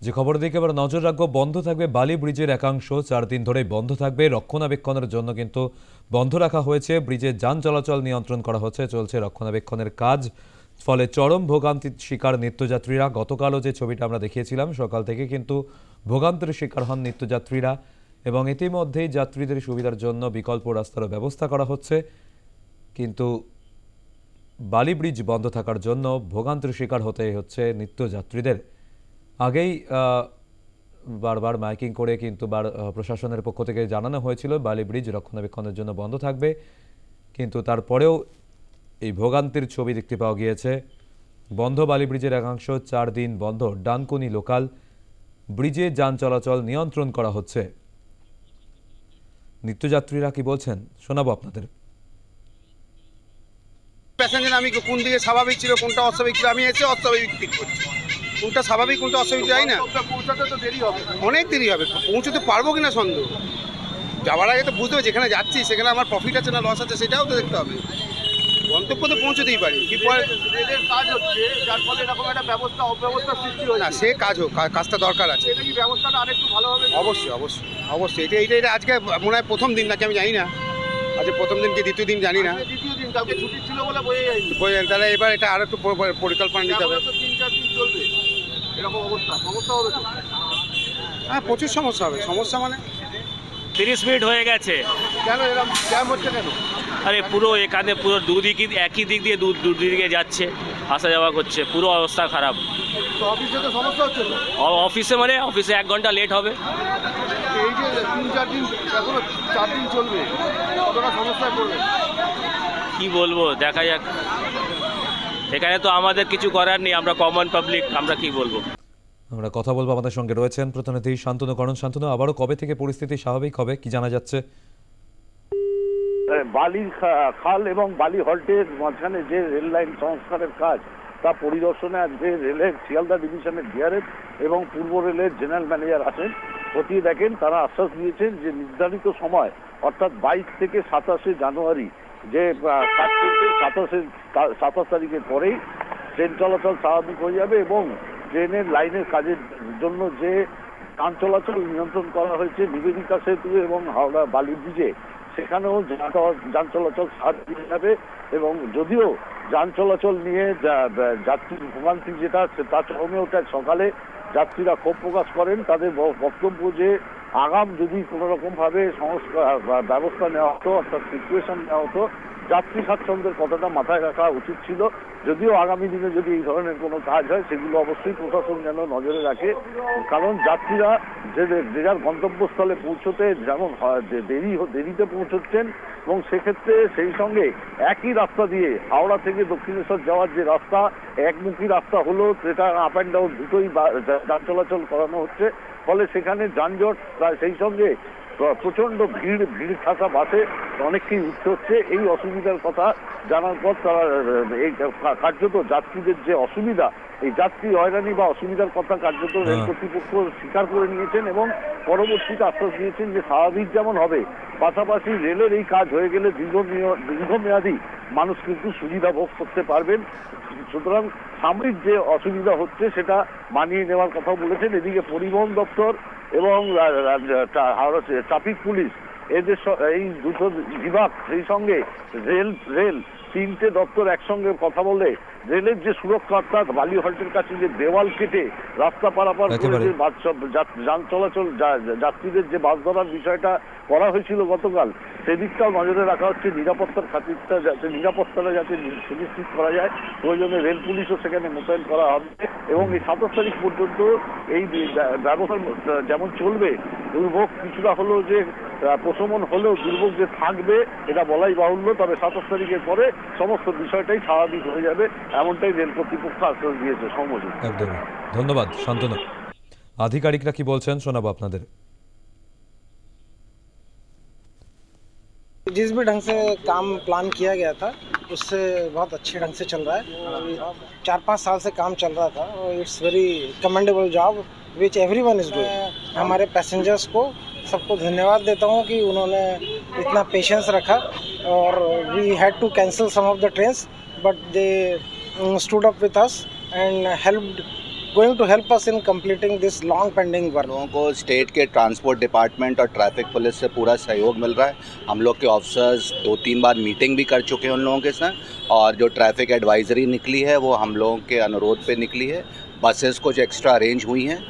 যে খবর দিকে এবার নজর রাখব, বন্ধ থাকবে বালি ব্রিজের একাংশ। চার দিন ধরে বন্ধ থাকবে। রক্ষণাবেক্ষণের জন্য কিন্তু বন্ধ রাখা হয়েছে। ব্রিজের যান চলাচল নিয়ন্ত্রণ করা হচ্ছে, চলছে রক্ষণাবেক্ষণের কাজ। ফলে চরম ভোগান্তির শিকার নিত্যযাত্রীরা। গতকালও যে ছবিটা আমরা দেখিয়েছিলাম, সকাল থেকে কিন্তু ভোগান্তির শিকার হন নিত্যযাত্রীরা। এবং ইতিমধ্যেই যাত্রীদের সুবিধার জন্য বিকল্প রাস্তারও ব্যবস্থা করা হচ্ছে। কিন্তু বালি ব্রিজ বন্ধ থাকার জন্য ভোগান্তির শিকার হতে হচ্ছে নিত্যযাত্রীদের। আগেই বারবার মাইকিং করে কিন্তু বার প্রশাসনের পক্ষ থেকে জানানো হয়েছিল, বালি ব্রিজ রক্ষণাবেক্ষণের জন্য বন্ধ থাকবে। কিন্তু তারপরেও এই ভোগান্তির ছবি দেখতে পাওয়া গিয়েছে। বন্ধ বালি ব্রিজের একাংশ চার দিন বন্ধ। ডানকুনি লোকাল ব্রিজে যান চলাচল নিয়ন্ত্রণ করা হচ্ছে। নিত্যযাত্রীরা কি বলছেন? শোনাবো আপনাদের। প্যাসেঞ্জার, আমি কোন দিকে স্বাভাবিক ছিল, কোনটা অস্বাভাবিক ছিল, আমি এসে অস্বাভাবিক ঠিক করছি। কোনটা স্বাভাবিক কোনটা অস্বাভাবিক যাই না। পৌঁছাতে তো দেরি হবে। অনেক দেরি হবে। পৌঁছতে পারব কিনা সন্দেহ? যাওয়ার আগে তো বুঝতে হবে যেখানে যাচ্ছি সেখানে আমার প্রফিট আছে না লস আছে সেটাও তো দেখতে হবে। গন্তব্য তো পৌঁছতেই পারি। কি রেলের কাজ হচ্ছে যার ফলে এরকম একটা ব্যবস্থা অব্যবস্থার সৃষ্টি না সে কাজ হোক কাজটা দরকার আছে। এটা কি ব্যবস্থাটা আরেকটু ভালোভাবে অবশ্যই অবশ্যই অবশ্যই। এটা এটা এটা আজকে মনে হয় প্রথম দিন নাকি আমি জানি না। আজকে প্রথম দিন কি দ্বিতীয় দিন জানি না। দ্বিতীয় দিন কালকে ছুটি ছিল বলে যায়নি। বললেন, তাহলে এবার এটা আরও একটু প- প- পরিকল্পনা নিতে হবে ব্যবস্থা তো তিন চার দিন চলবে এরকম অবস্থা সমস্যা হবে তো? হ্যাঁ প্রচুর সমস্যা হবে। সমস্যা মানে? তিরিশ মিনিট হয়ে গেছে। কেন এরকম জ্যাম হচ্ছে কেন? আরে পুরো এখানে পুরো দুদিকে একই দিক দিয়ে দু দুদিকে যাচ্ছে আসা যাওয়া করছে পুরো অবস্থা খারাপ। তো অফিসে তো সমস্যা হচ্ছে অফিসে মানে অফিসে এক ঘণ্টা লেট হবে। এই যে তিন চার দিন এখনও চার দিন চলবে কতটা সমস্যায় পড়বে? কি বলব দেখা যাক। এখানে তো আমাদের কিছু করার নেই আমরা কমন পাবলিক আমরা কি বলব? আমরা কথা বলব আমাদের সঙ্গে রয়েছেন প্রতিনিধি শান্তনু করণ। শান্তনু আবারও কবে থেকে পরিস্থিতি স্বাভাবিক হবে? কি জানা যাচ্ছে? বালির খা- খাল এবং বালি হল্টের মাঝখানে যে রেল লাইন সংস্কারের কাজ তা পরিদর্শনে আজকে রেলের শিয়ালদা ডিভিশনের ডিআরএফ এবং পূর্ব রেলের জেনারেল ম্যানেজার আসেন খতিয়ে দেখেন তারা আশ্বাস দিয়েছেন যে নির্ধারিত সময় অর্থাৎ বাইশ থেকে সাতাশে জানুয়ারি যে চলছে সাতাশে তারিখের পরেই ট্রেন চলাচল স্বাভাবিক হয়ে যাবে এবং ট্রেনের লাইনের কাজের জন্য যে যান চলাচল নিয়ন্ত্রণ করা হয়েছে, নিবেদিতা সেতু এবং হাওড়া বালি ব্রিজে, সেখানেও যান চলাচল স্বাভাবিক হয়ে যাবে এবং যদিও যান চলাচল নিয়ে যাত্রীর ভোগান্তি যেটা তা চরমে ওঠে সকালে যাত্রীরা ক্ষোভ প্রকাশ করেন। তাদের বক্তব্য যে আগাম যদি কোনো রকম ভাবে সংস্কার ব্যবস্থা নেওয়া হতো অর্থাৎ সিচুয়েশন নেওয়া হতো যাত্রী স্বাচ্ছন্দ্যের কথাটা মাথায় রাখা উচিত ছিল। যদিও আগামী দিনে যদি এই ধরনের কোনো কাজ হয়, সেগুলো অবশ্যই প্রশাসন যেন নজরে রাখে। কারণ যাত্রীরা যে যে যার গন্তব্যস্থলে পৌঁছতে যেমন দেরি দেরিতে পৌঁছচ্ছেন এবং সেক্ষেত্রে সেই সঙ্গে একই রাস্তা দিয়ে হাওড়া থেকে দক্ষিণেশ্বর যাওয়ার যে রাস্তা, একমুখী রাস্তা হলো, সেটা আপ অ্যান্ড ডাউন দুটোই যান চলাচল করানো হচ্ছে। ফলে সেখানে যানজট সেই সঙ্গে প্রচণ্ড ভিড় ভিড় থাকা বাসে অনেককেই উঠতে হচ্ছে। এই অসুবিধার কথা জানার পর তারা এই কার্যত যাত্রীদের যে অসুবিধা এই যাত্রী হয়রানি বা অসুবিধার কথা কার্যত রেল হ্যাঁ। কর্তৃপক্ষ স্বীকার করে নিয়েছেন এবং পরবর্তীতে আশ্বাস দিয়েছেন যে স্বাভাবিক যেমন হবে। পাশাপাশি রেলের এই কাজ হয়ে গেলে দীর্ঘ দীর্ঘমেয়াদী মানুষ কিন্তু সুবিধা ভোগ করতে পারবেন। সুতরাং সাময়িক যে অসুবিধা হচ্ছে সেটা মানিয়ে নেওয়ার কথা বলেছেন। এদিকে পরিবহন দপ্তর এবং হাওড়া ট্রাফিক পুলিশ এদের এই দুটো বিভাগ সেই সঙ্গে রেল রেল তিনটে দপ্তর একসঙ্গে কথা বলে রেলের যে সুরক্ষা অর্থাৎ বালি হল্টের কাছে যে দেওয়াল কেটে রাস্তা পারাপার করে যে বাস যান চলাচল যাত্রীদের যে বাস ধরার বিষয়টা করা হয়েছিল গতকাল সেদিকটাও নজরে রাখা হচ্ছে নিরাপত্তার খাতিরটা যাতে নিরাপত্তাটা যাতে সুনিশ্চিত করা যায় প্রয়োজনে রেল পুলিশও সেখানে মোতায়েন করা হবে। এবং এই সাতাশ তারিখ পর্যন্ত এই বি- ব্যা- ব্যবহার যেমন চলবে দুর্ভোগ কিছুটা হলেও যে আহ, প্রশমন হলেও দুর্ভোগ যে থাকবে এটা বলাই বাহুল্য তবে সাতাশ তারিখের পরে সমস্ত বিষয়টাই স্বাভাবিক হয়ে যাবে এমনটাই রেল কর্তৃপক্ষ আশ্বাস দিয়েছে সমজিৎ একদমই ধন্যবাদ শান্তনু আধিকারিকরা কি বলছেন শোনাবো আপনাদের जिस भी ढंग से काम प्लान किया गया था उससे बहुत अच्छे ढंग से चल रहा है। चार पाँच साल से काम चल रहा था। और it's very commendable job which every one is doing हमारे पैसेंजर्स को सबको धन्यवाद देता हूँ कि उन्होंने इतना पेशेंस रखा और we had to cancel some of the trains but they stood up with us and helped to help us in completing this long pending work. लोगों को स्टेट के ट्रांसपोर्ट डिपार्टमेंट और ट्रैफ़िक पुलिस से पूरा सहयोग मिल रहा है। हम लोग के ऑफिसर्स दो तीन बार मीटिंग भी कर चुके हैं उन लोगों के साथ और जो ट्रैफ़िक एडवाइजरी निकली है, वो हम लोगों के अनुरोध पे निकली है। बसेस कुछ एक्स्ट्रा अरेंज हुई हैं।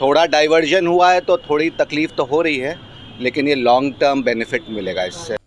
थोड़ा डाइवर्जन हुआ है तो थोड़ी तकलीफ़ तो हो रही है, लेकिन ये लॉन्ग टर्म बेनिफिट मिलेगा इससे।